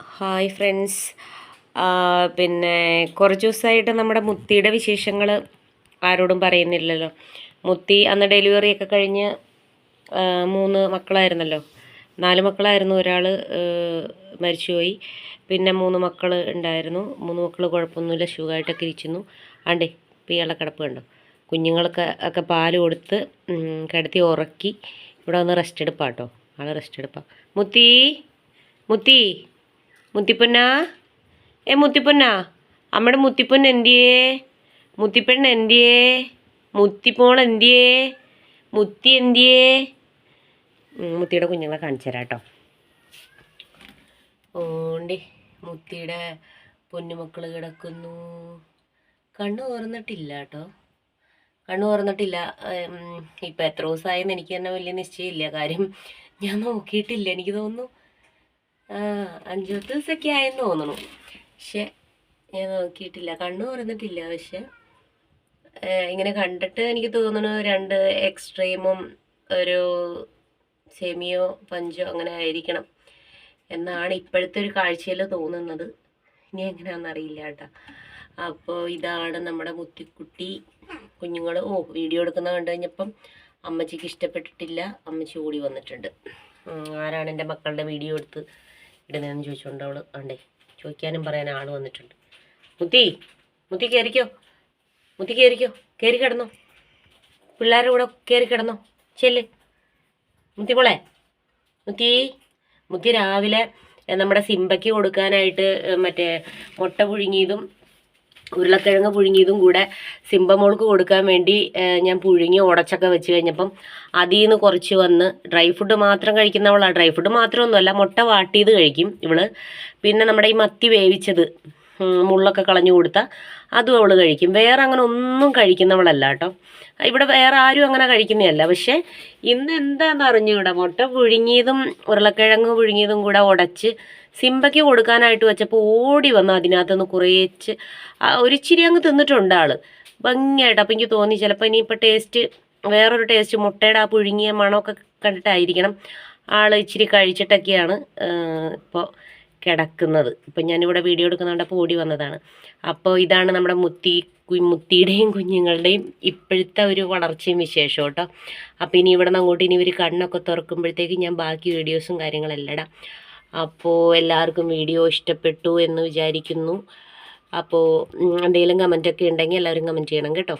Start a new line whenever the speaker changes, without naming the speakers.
Hi friends പിന്നെ കുറച്ച് ദിവസമായിട്ട് നമ്മുടെ മുത്തിയുടെ വിശേഷങ്ങൾ ആരോടും പറയുന്നില്ലല്ലോ. മുത്തി അന്ന് ഡെലിവറിയൊക്കെ കഴിഞ്ഞ് മൂന്ന് മക്കളായിരുന്നല്ലോ. നാല് മക്കളായിരുന്നു ഒരാൾ മരിച്ചുപോയി. പിന്നെ മൂന്ന് മക്കൾ ഉണ്ടായിരുന്നു. മൂന്ന് മക്കൾ കുഴപ്പമൊന്നുമില്ല സുഖമായിട്ടൊക്കെ ഇരിക്കുന്നു. ആണ്ടേ ഇയാളെ കിടപ്പ് കണ്ടോ? കുഞ്ഞുങ്ങൾക്ക് ഒക്കെ പാൽ കൊടുത്ത് കിടത്തി ഉറക്കി. ഇവിടെ വന്ന് റെസ്റ്റ് എടുപ്പാട്ടോ. ആൾ റെസ്റ്റ് എടുപ്പാ. മുത്തി മുത്തി. മുത്തിപ്പൊന്ന? ഏ മുത്തിപ്പൊന്ന? അമ്മയുടെ മുത്തിപ്പൊന്ന് എന്തിയേ? മുത്തിപ്പെണ്ണ എന്തിയേ? മുത്തിപ്പോൾ എന്തിയേ? മുത്തി എന്തിയേ? മുത്തിയുടെ കുഞ്ഞുങ്ങളെ കാണിച്ചു തരാം കേട്ടോ. ഓണ്ടി മുത്തിയുടെ പൊന്നുമക്കൾ കിടക്കുന്നു. കണ്ണു തുറന്നിട്ടില്ല കേട്ടോ. കണ്ണു തുറന്നിട്ടില്ല. ഇപ്പം എത്ര ദിവസമായെന്ന് എനിക്ക് തന്നെ വലിയ നിശ്ചയമില്ല. കാര്യം ഞാൻ നോക്കിയിട്ടില്ല എനിക്ക് തോന്നുന്നു. അഞ്ചു പത്ത് ദിവസമൊക്കെ ആയെന്ന് തോന്നണു. പക്ഷെ ഞാൻ നോക്കിയിട്ടില്ല. കണ്ണു തുറന്നിട്ടില്ല. പക്ഷെ ഇങ്ങനെ കണ്ടിട്ട് എനിക്ക് തോന്നുന്നു രണ്ട് എക്സ്ട്രീമും ഒരു സെമിയോ പഞ്ചോ അങ്ങനെ ആയിരിക്കണം എന്നാണ് ഇപ്പോഴത്തെ ഒരു കാഴ്ചയിൽ തോന്നുന്നത്. ഇനി എങ്ങനെയാണെന്ന് അറിയില്ല കേട്ടോ. അപ്പോൾ ഇതാണ് നമ്മുടെ മുത്തിക്കുട്ടി കുഞ്ഞുങ്ങൾ ഓ വീഡിയോ എടുക്കുന്ന കണ്ടു കഴിഞ്ഞപ്പം അമ്മച്ചിക്ക് ഇഷ്ടപ്പെട്ടിട്ടില്ല. അമ്മച്ചി ഓടി വന്നിട്ടുണ്ട്. ആരാണ് എന്റെ മക്കളുടെ വീഡിയോ എടുത്ത് ഇടുന്നതെന്ന് ചോദിച്ചുകൊണ്ട് അവൾ ആണ്ടേ ചോദിക്കാനും പറയാൻ ആൾ വന്നിട്ടുണ്ട്. മുത്തി മുത്തി കയറിക്കോ മുത്തി കയറിക്കോ കയറി കിടന്നോ. പിള്ളേരുടെ കൂടെ കയറി കിടന്നോ. ചെല്ല്. മുത്തിമോളെ മുത്തി മുത്തി രാവിലെ നമ്മുടെ സിമ്പയ്ക്ക് കൊടുക്കാനായിട്ട് മറ്റേ മുട്ട പുഴുങ്ങിയതും ഉരുളക്കിഴങ്ങ് പുഴുങ്ങിയതും കൂടെ സിംബമോൾക്ക് കൊടുക്കാൻ വേണ്ടി ഞാൻ പുഴുങ്ങി ഉടച്ചൊക്കെ വെച്ച് കഴിഞ്ഞപ്പം അതിൽ നിന്ന് കുറച്ച് വന്ന് ഡ്രൈ ഫുഡ് മാത്രം കഴിക്കുന്നവളാണ് ഡ്രൈ ഫുഡ് മാത്രമൊന്നുമല്ല മുട്ട വാട്ടിയത് കഴിക്കും ഇവൾ. പിന്നെ നമ്മുടെ ഈ മത്തി വേവിച്ചത്. മുള്ളൊക്കെ കളഞ്ഞു കൊടുത്താൽ അതും അവൾ കഴിക്കും. വേറെ അങ്ങനെ ഒന്നും കഴിക്കുന്നവളല്ല കേട്ടോ. ഇവിടെ വേറെ ആരും അങ്ങനെ കഴിക്കുന്നതല്ല. പക്ഷേ ഇന്ന് എന്താണെന്ന് അറിഞ്ഞൂടാ മുട്ട പുഴുങ്ങിയതും ഉരുളക്കിഴങ്ങ് പുഴുങ്ങിയതും കൂടെ ഉടച്ച് സിമ്പയ്ക്ക് കൊടുക്കാനായിട്ട് വെച്ചപ്പോൾ ഓടി വന്ന് അതിനകത്തുനിന്ന് കുറേച്ച് ഒരിച്ചിരി അങ്ങ് തിന്നിട്ടുണ്ട് ആൾ ഭംഗിയായിട്ട്. അപ്പം എനിക്ക് തോന്നി ചിലപ്പോൾ ഇനിയിപ്പോൾ ടേസ്റ്റ് വേറൊരു ടേസ്റ്റ് മുട്ടയുടെ ആ പുഴുങ്ങിയ മണമൊക്കെ കണ്ടിട്ടായിരിക്കണം ആൾ ഇച്ചിരി കഴിച്ചിട്ടൊക്കെയാണ് ഇപ്പോൾ കിടക്കുന്നത്. ഇപ്പം ഞാനിവിടെ വീഡിയോ എടുക്കുന്നുണ്ടപ്പോൾ ഓടി വന്നതാണ്. അപ്പോൾ ഇതാണ് നമ്മുടെ മുത്തി മുത്തിയുടെയും കുഞ്ഞുങ്ങളുടെയും ഇപ്പോഴത്തെ ഒരു വളർച്ചയും വിശേഷം കേട്ടോ. അപ്പോൾ ഇനി ഇവിടെ നിന്ന് അങ്ങോട്ട് ഇനി ഇവർ കണ്ണൊക്കെ തുറക്കുമ്പോഴത്തേക്ക് ഞാൻ ബാക്കി വീഡിയോസും കാര്യങ്ങളെല്ലാം ഇടാം. അപ്പോൾ എല്ലാവർക്കും വീഡിയോ ഇഷ്ടപ്പെട്ടു എന്ന് വിചാരിക്കുന്നു. അപ്പോൾ എന്തെങ്കിലും കമന്റൊക്കെ ഉണ്ടെങ്കിൽ എല്ലാവരും കമന്റ് ചെയ്യണം കേട്ടോ.